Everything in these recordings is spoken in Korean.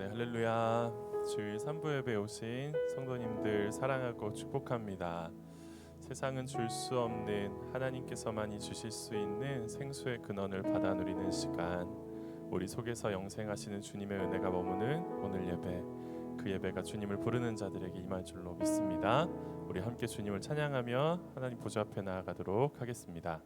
네, 할렐루야. 주일 3부 예배 오신 성도님들 사랑하고 축복합니다. 세상은 줄 수 없는 하나님께서만이 주실 수 있는 생수의 근원을 받아 누리는 시간. 우리 속에서 영생하시는 주님의 은혜가 머무는 오늘 예배. 그 예배가 주님을 부르는 자들에게 임할 줄로 믿습니다. 우리 함께 주님을 찬양하며 하나님 보좌 앞에 나아가도록 하겠습니다.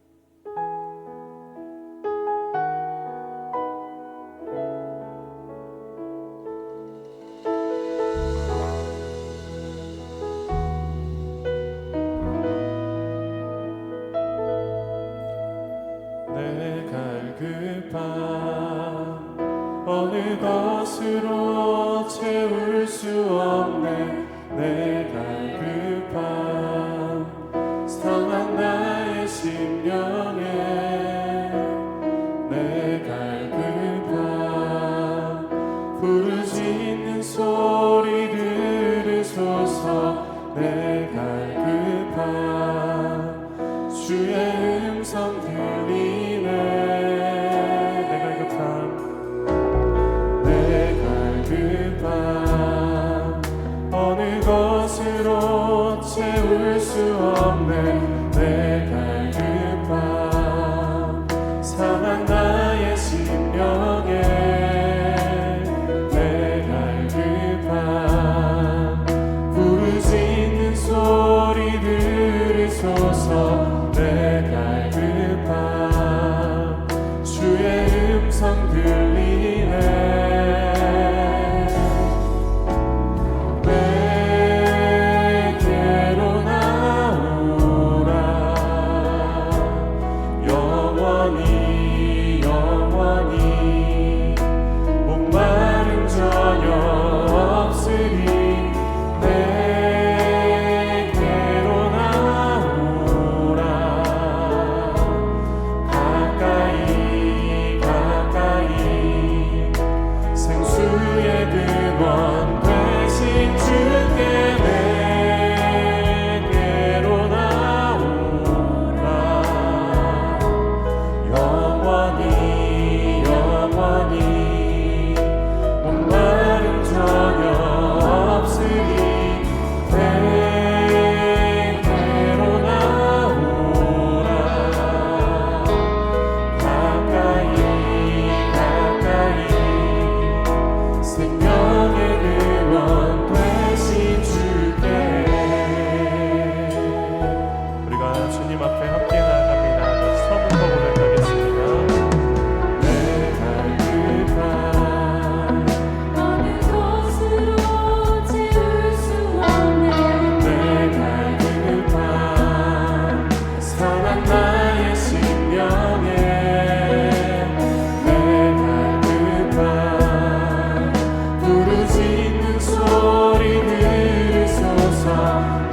awesome.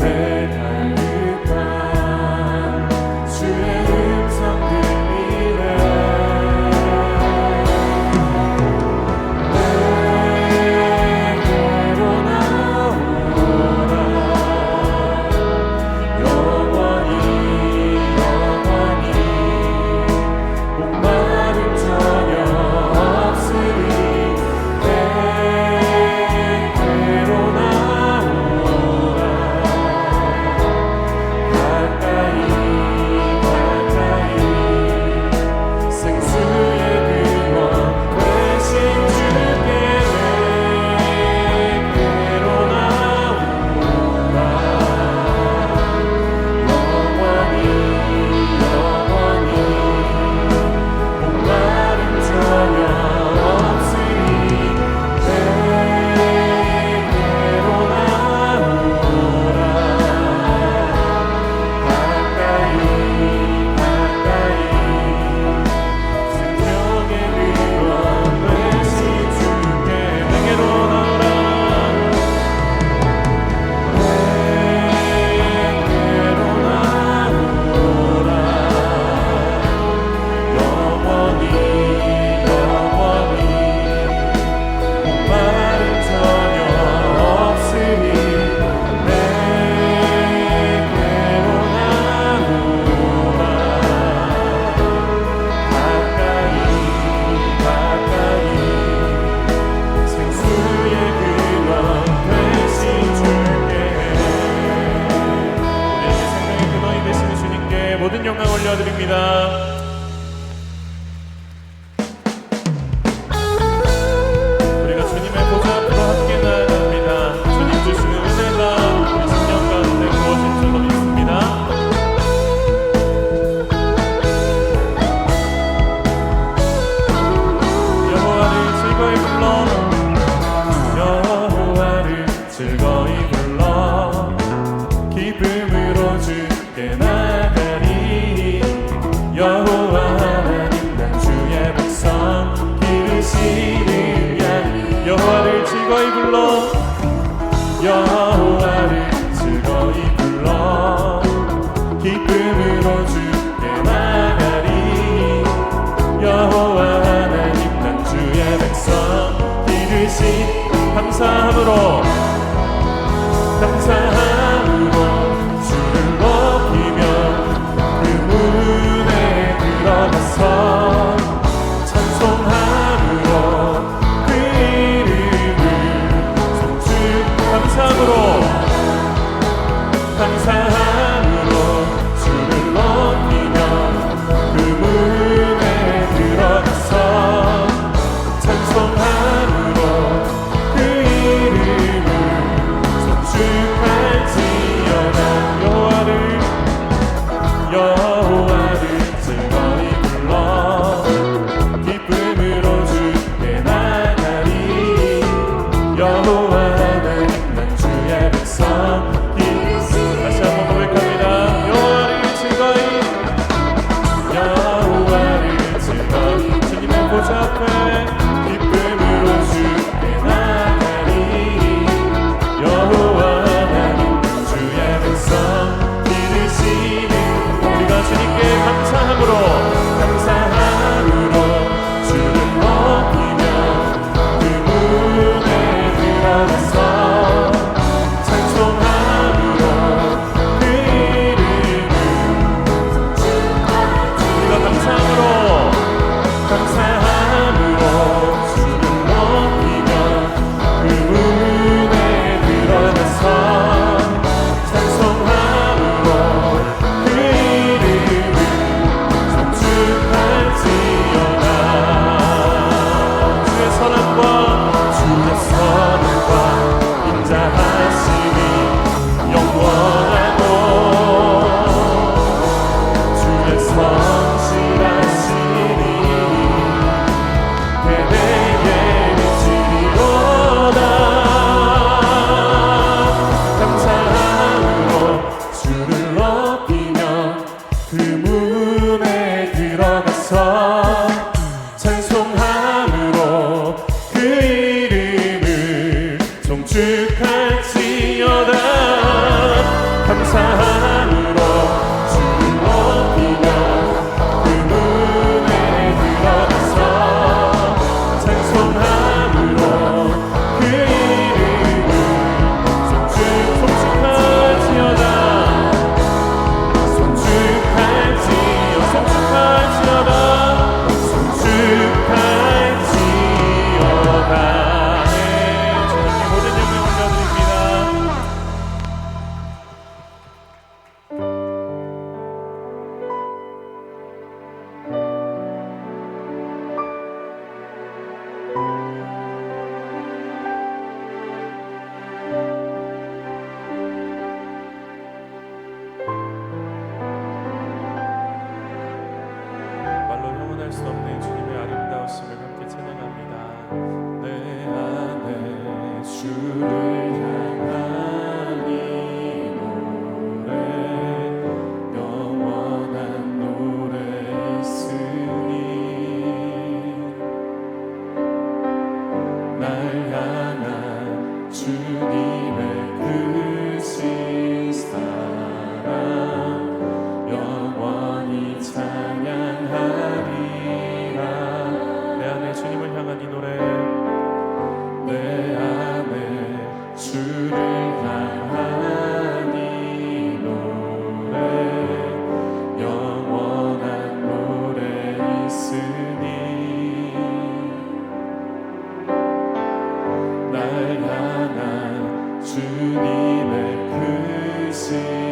Bible. il est.